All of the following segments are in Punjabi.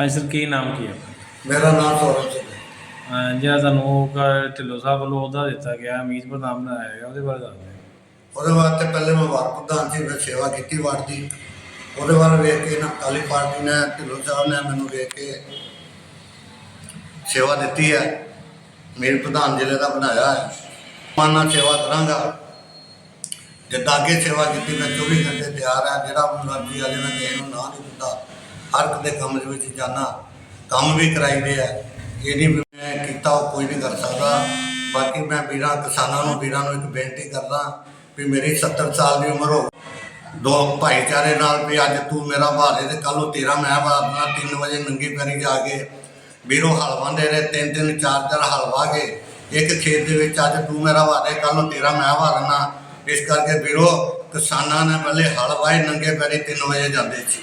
ਹਾਂਜੀ ਸਰ ਕੀ ਨਾਮ ਕੀ ਹੈ ਮੇਰਾ ਨਾਮ ਸੌਰਵ ਸਿੰਘ ਹੈ। ਅਹ ਜਿਹੜਾ ਤੁਹਾਨੂੰ ਉਹ ਕ- ਢਿੱਲੋਂ ਸਾਹਿਬ ਵੱਲੋਂ ਉਹਦਾ ਦਿੱਤਾ ਗਿਆ ਅਮੀਤ ਪ੍ਰਧਾਨ ਬਣਾਇਆ ਗਿਆ ਉਹਦੇ ਬਾਰੇ ਦੱਸ ਦਿਓ। ਉਹਦੇ ਵਾਸਤੇ ਪਹਿਲੇ ਮੈਂ ਵਾਰ ਪ੍ਰਧਾਨ ਸੀ ਮੈਂ ਸੇਵਾ ਕੀਤੀ ਵਾਰਡ ਦੀ। ਉਹਦੇ ਵੱਲ ਵੇਖ ਕੇ ਨਾ ਅਕਾਲੀ ਪਾਰਟੀ ਨੇ ਢਿੱਲੋਂ ਸਾਹਿਬ ਨੇ ਮੈਨੂੰ ਵੇਖ ਕੇ ਸੇਵਾ ਦਿੱਤੀ ਹੈ। ਮੇਰੇ ਪ੍ਰਧਾਨ ਜ਼ਿਲ੍ਹੇ ਦਾ ਬਣਾਇਆ ਹੈ। ਮੈਂ ਨਾਲ ਸੇਵਾ ਕਰਾਂਗਾ। ਜਿੱਦਾਂ ਅੱਗੇ ਸੇਵਾ ਕੀਤੀ ਮੈਂ 24 ਘੰਟੇ ਤਿਆਰ ਹੈ। ਜਿਹੜਾ ਮਰਜ਼ੀ ਆ ਜਾਣਾ ਕਿਸੇ ਨੂੰ ਨਾ ਨਹੀਂ ਦਿੰਦਾ। ਹਰ ਇੱਕ ਦੇ ਕੰਮ ਦੇ ਵਿੱਚ ਜਾਣਾ ਕੰਮ ਵੀ ਕਰਾਈਦੇ ਆ। ਇਹ ਨਹੀਂ ਵੀ ਮੈਂ ਕੀਤਾ, ਉਹ ਕੋਈ ਨਹੀਂ ਕਰ ਸਕਦਾ। ਬਾਕੀ ਮੈਂ ਵੀਰਾਂ, ਕਿਸਾਨਾਂ ਨੂੰ, ਵੀਰਾਂ ਨੂੰ ਇੱਕ ਬੇਨਤੀ ਕਰਦਾ ਵੀ ਮੇਰੀ 70 ਸਾਲ ਦੀ ਉਮਰ ਹੋ ਦੋ ਭਾਈਚਾਰੇ ਨਾਲ ਵੀ ਅੱਜ ਤੂੰ ਮੇਰਾ ਭਾਰੇ ਤੇ ਕੱਲ ਨੂੰ ਤੇਰਾ ਮੈਂ ਬਾਦਨਾ 3 ਵਜੇ ਨੰਗੀ ਪੈਰੀ ਜਾ ਕੇ ਵੀਰੋ ਹਲਵਾਂਦੇ ਰਹੇ, ਤਿੰਨ ਤਿੰਨ, ਚਾਰ ਚਾਰ ਹਲਵਾ ਕੇ ਇੱਕ ਖੇਤ ਦੇ ਵਿੱਚ ਅੱਜ ਤੂੰ ਮੇਰਾ ਵਾਰੇ ਕੱਲ ਨੂੰ ਤੇਰਾ ਮੈਂ ਵਾਰਨਾ ਇਸ ਕਰਕੇ ਵੀਰੋ, ਕਿਸਾਨਾਂ ਨੇ ਪਹਿਲੇ ਹਲਵਾਏ ਨੰਗੇ ਪੈਰੀ 3 ਵਜੇ ਜਾਂਦੇ ਸੀ।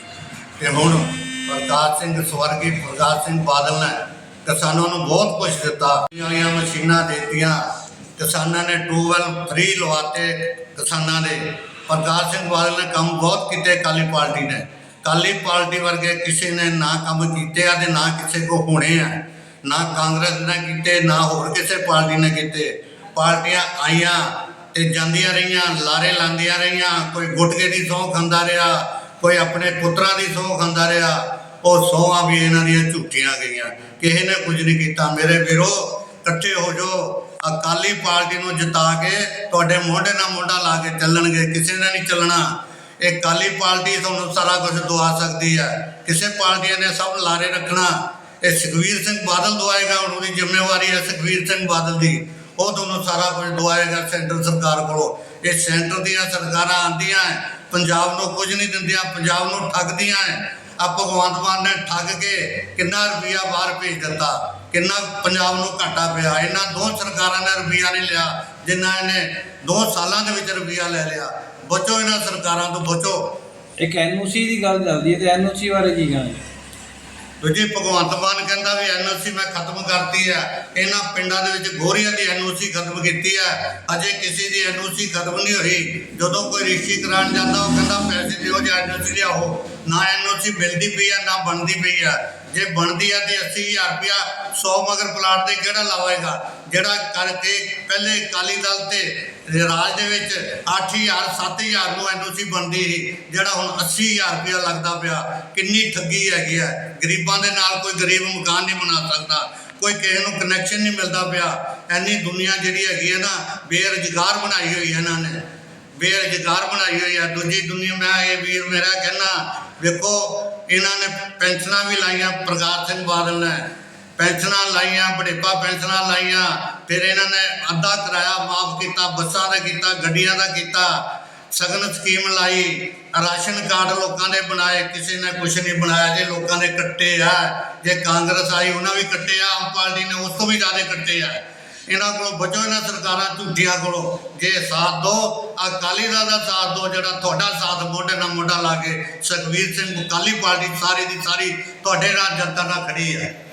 ਤੇ ਹੁਣ ਪ੍ਰਕਾਸ਼ ਸਿੰਘ ਸਵਰਗੀ ਪ੍ਰਕਾਸ਼ ਸਿੰਘ ਬਾਦਲ ਨੇ ਕਿਸਾਨਾਂ ਨੂੰ ਬਹੁਤ ਕੁਝ ਦਿੱਤਾ। ਵਾਲੀਆਂ ਮਸ਼ੀਨਾਂ ਦਿੱਤੀਆਂ। ਕਿਸਾਨਾਂ ਨੇ ਟੂਵੈਲ ਫ੍ਰੀ ਲਵਾਤੇ ਕਿਸਾਨਾਂ ਦੇ। ਪ੍ਰਕਾਸ਼ ਸਿੰਘ ਬਾਦਲ ਨੇ ਕੰਮ ਬਹੁਤ ਕੀਤੇ ਕਾਲੀ ਪਾਰਟੀ ਨੇ। ਕਾਲੀ ਪਾਰਟੀ ਵਰਗੇ ਕਿਸੇ ਨੇ ਨਾ ਕੰਮ ਕੀਤੇ ਆ ਤੇ ਨਾ ਕਿਸੇ ਕੋ ਹੋਣੇ ਆ। ਨਾ ਕਾਂਗਰਸ ਨੇ ਕੀਤੇ, ਨਾ ਹੋਰ ਕਿਸੇ ਪਾਰਟੀ ਨੇ ਕੀਤੇ। ਪਾਰਟੀਆਂ ਆਈਆਂ ਤੇ ਜਾਂਦੀਆਂ ਰਹੀਆਂ, ਲਾਰੇ ਲਾਉਂਦੀਆਂ ਰਹੀਆਂ, ਕੋਈ ਗੁਟਕੇ ਦੀ ਸਹੁੰ ਖਾਂਦਾ ਰਿਹਾ। ਕੋਈ ਆਪਣੇ ਪੁੱਤਰਾਂ ਦੀ ਸਹੁੰ ਖਾਂਦਾ ਰਿਹਾ, ਉਹ ਸਹੁੰਆਂ ਵੀ ਇਹਨਾਂ ਦੀਆਂ ਝੂਠੀਆਂ ਗਈਆਂ। ਕਿਸੇ ਨੇ ਕੁਝ ਨਹੀਂ ਕੀਤਾ। ਮੇਰੇ ਵੀਰੋ, ਇਕੱਠੇ ਹੋ ਜਾਓ। ਅਕਾਲੀ ਪਾਰਟੀ ਨੂੰ ਜਿਤਾ ਕੇ ਤੁਹਾਡੇ ਮੋਢੇ ਨਾਲ ਮੋਢਾ ਲਾ ਕੇ ਚੱਲਣਗੇ। ਕਿਸੇ ਨੇ ਨਹੀਂ ਚੱਲਣਾ। ਇਹ ਅਕਾਲੀ ਪਾਰਟੀ ਤੁਹਾਨੂੰ ਸਾਰਾ ਕੁਝ ਦਵਾ ਸਕਦੀ ਹੈ। ਕਿਸੇ ਪਾਰਟੀਆਂ ਨੇ ਸਭ ਲਾਰੇ ਰੱਖਣਾ। ਇਹ ਸੁਖਵੀਰ ਸਿੰਘ ਬਾਦਲ ਦਵਾਏਗਾ, ਹੁਣ ਉਹਦੀ ਜ਼ਿੰਮੇਵਾਰੀ ਹੈ ਸੁਖਵੀਰ ਸਿੰਘ ਬਾਦਲ ਦੀ। ਉਹ ਤੁਹਾਨੂੰ ਸਾਰਾ ਕੁਝ ਦਵਾਏਗਾ ਸੈਂਟਰ ਸਰਕਾਰ ਕੋਲੋਂ। ਇਹ ਸੈਂਟਰ ਦੀਆਂ ਸਰਕਾਰਾਂ ਆਂਦੀਆਂ ਹੈ, ਪੰਜਾਬ ਨੂੰ ਕੁਝ ਨਹੀਂ ਦਿੰਦੀਆਂ ਪੰਜਾਬ ਨੂੰ ਠੱਗਦੀਆਂ ਹੈ ਆ ਭਗਵੰਤ ਮਾਨ ਨੇ ਠੱਗ ਕੇ ਕਿੰਨਾ ਰੁਪਈਆ ਬਾਹਰ ਭੇਜ ਦਿੱਤਾ ਕਿੰਨਾ ਪੰਜਾਬ ਨੂੰ ਘਾਟਾ ਪਿਆ। ਇਹਨਾਂ ਦੋ ਸਰਕਾਰਾਂ ਨੇ ਰੁਪਈਆ ਨਹੀਂ ਲਿਆ ਜਿੰਨਾ ਇਹਨੇ ਦੋ ਸਾਲਾਂ ਦੇ ਵਿੱਚ ਰੁਪਈਆ ਲੈ ਲਿਆ। ਬਚੋ ਇਹਨਾਂ ਸਰਕਾਰਾਂ ਤੋਂ ਬਚੋ। ਇੱਕ ਐਨਓਸੀ ਦੀ ਗੱਲ ਚੱਲਦੀ ਹੈ ਤੇ ਐਨਓਸੀ ਬਾਰੇ ਕੀ ਕਹਾਂ ਦੂਜੀ ਭਗਵੰਤ ਮਾਨ ਕਹਿੰਦਾ ਵੀ ਐਨਓਸੀ ਮੈਂ ਖਤਮ ਕਰਤੀ ਹੈ। ਇਹਨਾਂ ਪਿੰਡਾਂ ਦੇ ਵਿੱਚ ਗੋਰੀਆਂ ਦੀ ਐਨਓਸੀ ਖਤਮ ਕੀਤੀ ਹੈ। ਅਜੇ ਕਿਸੇ ਦੀ ਐਨਓਸੀ ਖਤਮ ਨਹੀਂ ਹੋਈ। ਜਦੋਂ ਕੋਈ ਰਿਸ਼ੀ ਕਰਾਉਣ ਜਾਂਦਾ, ਉਹ ਕਹਿੰਦਾ ਪੈਸੇ ਦਿਓ ਜਾਂ ਐਨਓਸੀ ਲਿਆਓ। ਨਾ ਐਨਓਸੀ ਮਿਲਦੀ ਪਈ ਹੈ, ਨਾ ਬਣਦੀ ਪਈ ਹੈ। ਜੇ ਬਣਦੀ ਹੈ ਤੇ 80000 ਰੁਪਇਆ 100 ਮਗਰ ਪਲਾਟ ਤੇ ਕਿਹੜਾ ਲਾਵੇਗਾ? ਜਿਹੜਾ ਕਰਕੇ ਪਹਿਲੇ ਅਕਾਲੀ ਦਲ ਤੇ ਰਾਜ ਦੇ ਵਿੱਚ 8000 7000 ਨੂੰ ਐਨਓਸੀ ਬਣਦੀ ਸੀ, ਜਿਹੜਾ ਹੁਣ 80000 ਰੁਪਇਆ ਲੱਗਦਾ ਪਿਆ। ਕਿੰਨੀ ਠੱਗੀ ਹੈਗੀ ਹੈ ਗਰੀਬਾਂ ਦੇ ਨਾਲ ਕੋਈ ਗਰੀਬ ਮਕਾਨ ਨਹੀਂ ਬਣਾ ਸਕਦਾ। ਕੋਈ ਕਿਸੇ ਨੂੰ ਕਨੈਕਸ਼ਨ ਨਹੀਂ ਮਿਲਦਾ ਪਿਆ। ਐਨੀ ਦੁਨੀਆ ਜਿਹੜੀ ਹੈਗੀ ਹੈ ਨਾ, ਬੇਰੁਜ਼ਗਾਰ ਬਣਾਈ ਹੋਈ ਹੈ ਇਹਨਾਂ ਨੇ। ਬੇਰੁਜ਼ਗਾਰ ਬਣਾਈ ਹੋਈ ਹੈ ਦੂਜੀ ਦੁਨੀਆ ਮੈਂ ਇਹ ਵੀਰ ਮੇਰਾ ਕਹਿਣਾ, ਵੇਖੋ, ਇਹਨਾਂ ਨੇ ਪੈਨਸ਼ਨਾਂ ਵੀ ਲਾਈਆਂ ਪ੍ਰਕਾਸ਼ ਸਿੰਘ ਬਾਦਲ ਨੇ। ਪੈਨਸ਼ਨਾਂ ਲਾਈਆਂ ਬੜੇਪਾ ਪੈਨਸ਼ਨਾਂ ਲਾਈਆਂ, ਫਿਰ ਇਹਨਾਂ ਨੇ ਅੱਧਾ ਕਿਰਾਇਆ ਮਾਫ ਕੀਤਾ, ਬੱਸਾਂ ਦਾ ਕੀਤਾ, ਗੱਡੀਆਂ ਦਾ ਕੀਤਾ, ਸਗਨ ਸਕੀਮ ਲਾਈ, ਰਾਸ਼ਨ ਕਾਰਡ ਲੋਕਾਂ ਦੇ ਬਣਾਏ, ਕਿਸੇ ਨੇ ਕੁਝ ਨਹੀਂ ਬਣਾਇਆ, ਜੇ ਲੋਕਾਂ ਨੇ ਕੱਟੇ ਆ, ਜੇ ਕਾਂਗਰਸ ਆਈ, ਉਹਨਾਂ ਵੀ ਕੱਟੇ ਆ, ਆਮ ਪਾਰਟੀ ਨੇ ਉਸ ਤੋਂ ਵੀ ਜ਼ਿਆਦਾ ਕੱਟੇ ਆ। ਇਹਨਾਂ ਕੋਲੋਂ ਬਚੋ, ਇਹਨਾਂ ਸਰਕਾਰਾਂ ਝੂਠੀਆਂ ਕੋਲੋਂ। ਜੇ ਸਾਥ ਦੋ, ਅਕਾਲੀ ਦਲ ਦਾ ਸਾਥ ਦੋ, ਜਿਹੜਾ ਤੁਹਾਡਾ ਸਾਥ ਮੋਢੇ ਨਾਲ ਮੋਢਾ ਲਾ ਕੇ ਸੁਖਵੀਰ ਸਿੰਘ ਅਕਾਲੀ ਪਾਰਟੀ ਸਾਰੀ ਦੀ ਸਾਰੀ ਤੁਹਾਡੇ ਨਾਲ ਜਨਤਾ ਨਾਲ ਖੜੀ ਹੈ